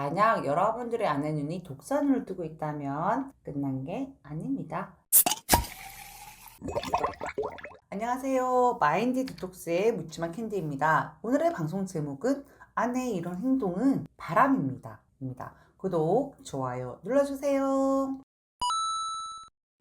만약 여러분들의 아내 눈이 독사눈을 뜨고 있다면 끝난 게 아닙니다. 안녕하세요. 마인드 디톡스의 묻지마 캔디입니다. 오늘의 방송 제목은 아내의 이런 행동은 바람입니다. 입니다. 구독, 좋아요 눌러주세요.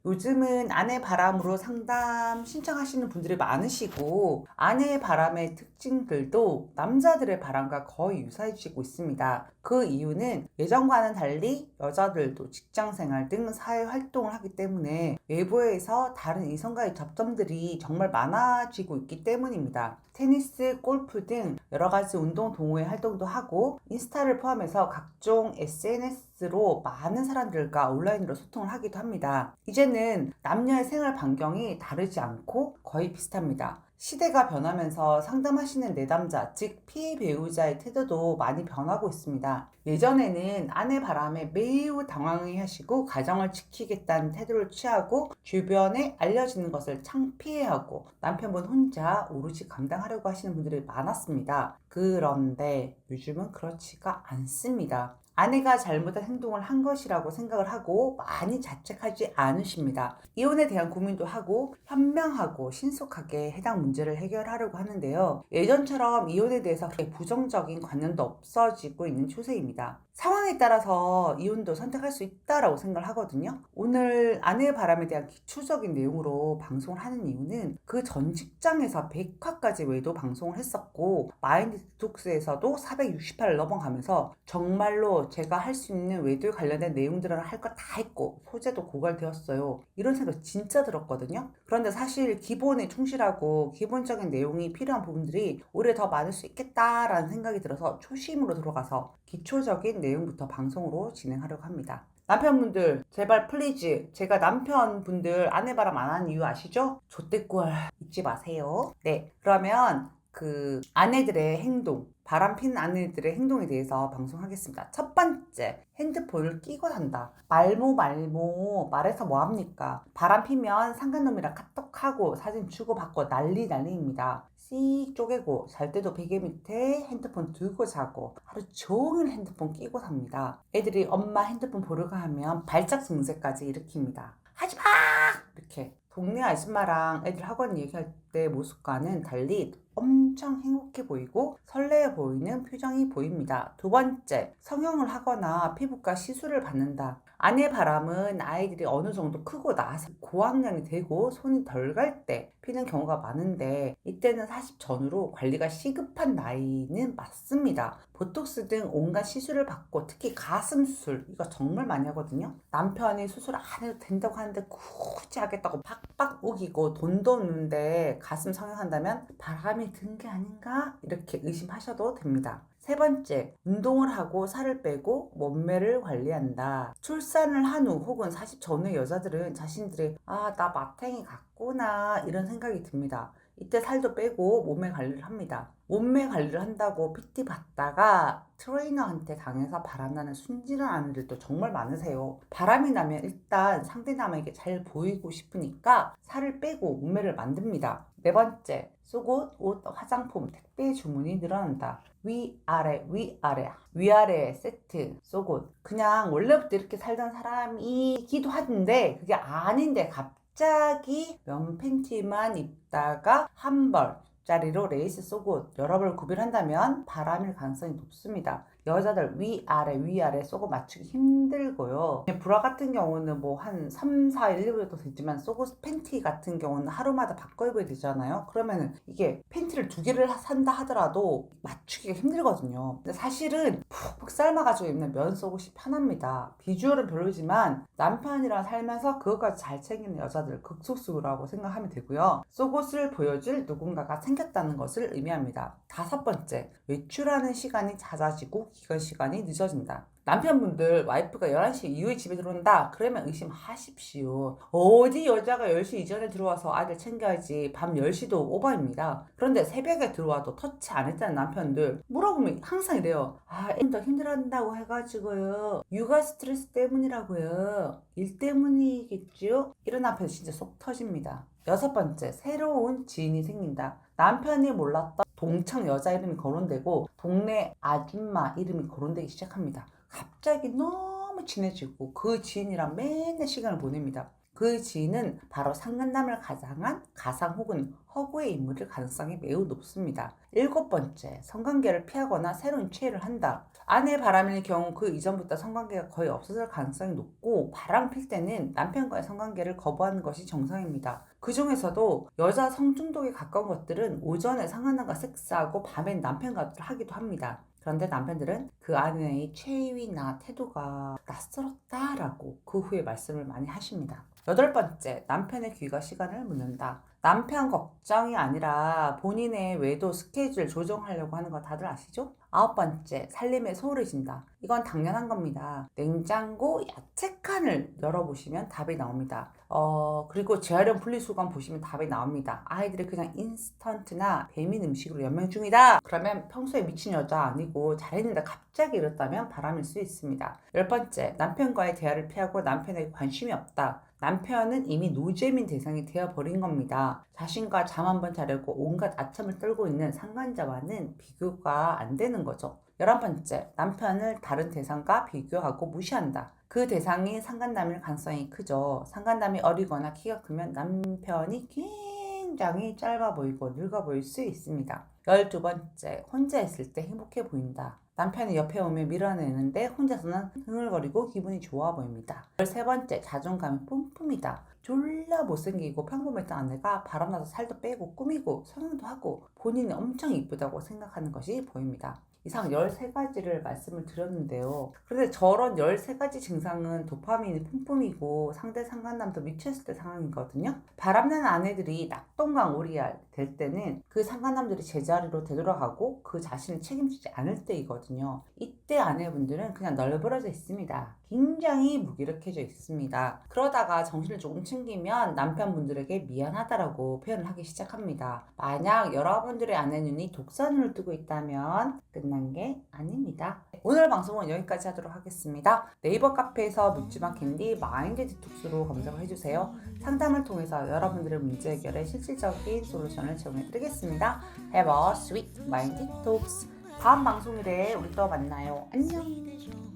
요즘은 아내 바람으로 상담 신청하시는 분들이 많으시고 아내의 바람의 특징들도 남자들의 바람과 거의 유사해지고 있습니다. 그 이유는 예전과는 달리 여자들도 직장 생활 등 사회 활동을 하기 때문에 외부에서 다른 이성과의 접점들이 정말 많아지고 있기 때문입니다. 테니스, 골프 등 여러 가지 운동 동호회 활동도 하고 인스타를 포함해서 각종 SNS 로 많은 사람들과 온라인으로 소통을 하기도 합니다. 이제는 남녀의 생활 반경이 다르지 않고 거의 비슷합니다. 시대가 변하면서 상담하시는 내담자, 즉 피해 배우자의 태도도 많이 변하고 있습니다. 예전에는 아내 바람에 매우 당황해 하시고 가정을 지키겠다는 태도를 취하고 주변에 알려지는 것을 창피해하고 남편분 혼자 오롯이 감당하려고 하시는 분들이 많았습니다. 그런데 요즘은 그렇지가 않습니다. 아내가 잘못한 행동을 한 것이라고 생각을 하고 많이 자책하지 않으십니다. 이혼에 대한 고민도 하고 현명하고 신속하게 해당 문제를 해결하려고 하는데요. 예전처럼 이혼에 대해서 부정적인 관념도 없어지고 있는 추세입니다. 상황에 따라서 이혼도 선택할 수 있다라고 생각을 하거든요. 오늘 아내의 바람에 대한 기초적인 내용으로 방송을 하는 이유는 그 전 직장에서 100화까지 외도 방송을 했었고 마인드 디톡스에서도 468을 넘어가면서 정말로 제가 할 수 있는 외도에 관련된 내용들을 할 거 다 했고 소재도 고갈되었어요. 이런 생각 진짜 들었거든요. 그런데 사실 기본에 충실하고 기본적인 내용이 필요한 부분들이 오히려 더 많을 수 있겠다라는 생각이 들어서 초심으로 들어가서 기초적인 내용부터 방송으로 진행하려고 합니다. 남편분들 제발 플리즈 제가 남편분들 아내 바람 안 하는 이유 아시죠? 좆대꿀 잊지 마세요. 네 그러면 그 아내들의 행동 바람 피는 아내들의 행동에 대해서 방송하겠습니다. 첫 번째 핸드폰을 끼고 산다. 말모 말모 말해서 뭐 합니까? 바람 피면 상간놈이랑 카톡하고 사진 주고받고 난리 난리입니다. 씩 쪼개고 잘 때도 베개 밑에 핸드폰 들고 자고 하루 종일 핸드폰 끼고 삽니다. 애들이 엄마 핸드폰 보려고 하면 발작 증세까지 일으킵니다. 하지마! 이렇게 동네 아줌마랑 애들 학원 얘기할 때 모습과는 달리 엄청 행복해 보이고 설레어 보이는 표정이 보입니다. 두 번째, 성형을 하거나 피부과 시술을 받는다. 아내 바람은 아이들이 어느 정도 크고 나서 고학년이 되고 손이 덜 갈 때 피는 경우가 많은데 이때는 40 전후로 관리가 시급한 나이는 맞습니다. 보톡스 등 온갖 시술을 받고 특히 가슴 수술 이거 정말 많이 하거든요. 남편이 수술 안 해도 된다고 하는데 굳이 하겠다고 팍팍 우기고 돈도 없는데 가슴 성형한다면 바람이 든 게 아닌가 이렇게 의심하셔도 됩니다. 세 번째, 운동을 하고 살을 빼고 몸매를 관리한다. 출산을 한 후 혹은 40 전후의 여자들은 자신들이 아, 나 마탱이 같구나 이런 생각이 듭니다. 이때 살도 빼고 몸매 관리를 합니다. 몸매 관리를 한다고 PT 받다가 트레이너한테 당해서 바람나는 순진한 아내들도 정말 많으세요. 바람이 나면 일단 상대남에게 잘 보이고 싶으니까 살을 빼고 몸매를 만듭니다. 네 번째, 속옷, 옷, 화장품, 택배 주문이 늘어난다. 위아래, 위아래, 위아래 세트, 속옷. 그냥 원래부터 이렇게 살던 사람이기도 한데 그게 아닌데 갑자기 면 팬티만 입다가 한 벌, 짜리로 레이스 속옷 여러 벌 구별한다면 바람일 가능성이 높습니다. 여자들 위아래 위아래 속옷 맞추기 힘들고요. 브라 같은 경우는 뭐 한 3, 4, 1, 2부터 되지만 속옷 팬티 같은 경우는 하루마다 바꿔 입어야 되잖아요. 그러면은 이게 팬티를 두 개를 산다 하더라도 맞추기가 힘들거든요. 근데 사실은 푹푹 삶아가지고 입는 면 속옷이 편합니다. 비주얼은 별로지만 남편이랑 살면서 그것까지 잘 챙기는 여자들 극소수라고 생각하면 되고요. 속옷을 보여줄 누군가가 생겼다는 것을 의미합니다. 다섯 번째, 외출하는 시간이 잦아지고 기건 시간이 늦어진다. 남편분들 와이프가 11시 이후에 집에 들어온다. 그러면 의심하십시오. 어디 여자가 10시 이전에 들어와서 아들 챙겨야지 밤 10시도 오버입니다. 그런데 새벽에 들어와도 터치 안 했다는 남편들 물어보면 항상 이래요. 아 애는 더 힘들어한다고 해가지고요. 육아 스트레스 때문이라고요. 일 때문이겠죠? 이런 남편 진짜 속 터집니다. 여섯 번째 새로운 지인이 생긴다. 남편이 몰랐던 동창 여자 이름이 거론되고 동네 아줌마 이름이 거론되기 시작합니다. 갑자기 너무 친해지고 그 지인이랑 맨날 시간을 보냅니다. 그 지인은 바로 상간남을 가장한 가상 혹은 허구의 인물일 가능성이 매우 높습니다. 일곱 번째, 성관계를 피하거나 새로운 취해를 한다. 아내 바람일 경우 그 이전부터 성관계가 거의 없어질 가능성이 높고 바람 필 때는 남편과의 성관계를 거부하는 것이 정상입니다. 그 중에서도 여자 성중독에 가까운 것들은 오전에 상간남과 섹스하고 밤엔 남편과 하기도 합니다. 그런데 남편들은 그 아내의 체위나 태도가 낯설었다라고 그 후에 말씀을 많이 하십니다. 여덟 번째, 남편의 귀가 시간을 묻는다. 남편 걱정이 아니라 본인의 외도 스케줄 조정하려고 하는 거 다들 아시죠? 아홉 번째, 살림에 소홀해진다. 이건 당연한 겁니다. 냉장고 야채 칸을 열어보시면 답이 나옵니다. 어, 그리고 재활용 분리수거 보시면 답이 나옵니다. 아이들이 그냥 인스턴트나 배민 음식으로 연명 중이다. 그러면 평소에 미친 여자 아니고 잘했는데 갑자기 이렇다면 바람일 수 있습니다. 열 번째, 남편과의 대화를 피하고 남편에게 관심이 없다. 남편은 이미 노잼인 대상이 되어버린 겁니다. 자신과 잠 한번 자려고 온갖 아첨을 떨고 있는 상간자와는 비교가 안 되는 거죠. 열한 번째, 남편을 다른 대상과 비교하고 무시한다. 그 대상이 상간남일 가능성이 크죠. 상간남이 어리거나 키가 크면 남편이 굉장히 짧아 보이고 늙어 보일 수 있습니다. 열두 번째, 혼자 있을 때 행복해 보인다. 남편이 옆에 오면 밀어내는데 혼자서는 흥얼거리고 기분이 좋아 보입니다. 열세 번째, 자존감이 뿜뿜이다. 졸라 못생기고 평범했던 아내가 바람나서 살도 빼고 꾸미고 성형도 하고 본인이 엄청 이쁘다고 생각하는 것이 보입니다. 이상 13가지를 말씀을 드렸는데요. 그런데 저런 13가지 증상은 도파민이 뿜뿜이고 상대 상간남도 미쳤을 때 상황이거든요. 바람나는 아내들이 낙동강 오리알 될 때는 그 상간남들이 제자리로 되돌아가고 그 자신을 책임지지 않을 때이거든요. 이때 아내분들은 그냥 널브러져 있습니다. 굉장히 무기력해져 있습니다. 그러다가 정신을 조금 챙기면 남편분들에게 미안하다라고 표현을 하기 시작합니다. 만약 여러분들의 아내눈이 독사눈을 뜨고 있다면 끝난 게 아닙니다. 오늘 방송은 여기까지 하도록 하겠습니다. 네이버 카페에서 묻지마 캔디 마인드 디톡스로 검색을 해주세요. 상담을 통해서 여러분들의 문제 해결에 실질적인 솔루션을 제공해드리겠습니다. Have a sweet mind detox. 다음 방송일에 우리 또 만나요. 안녕.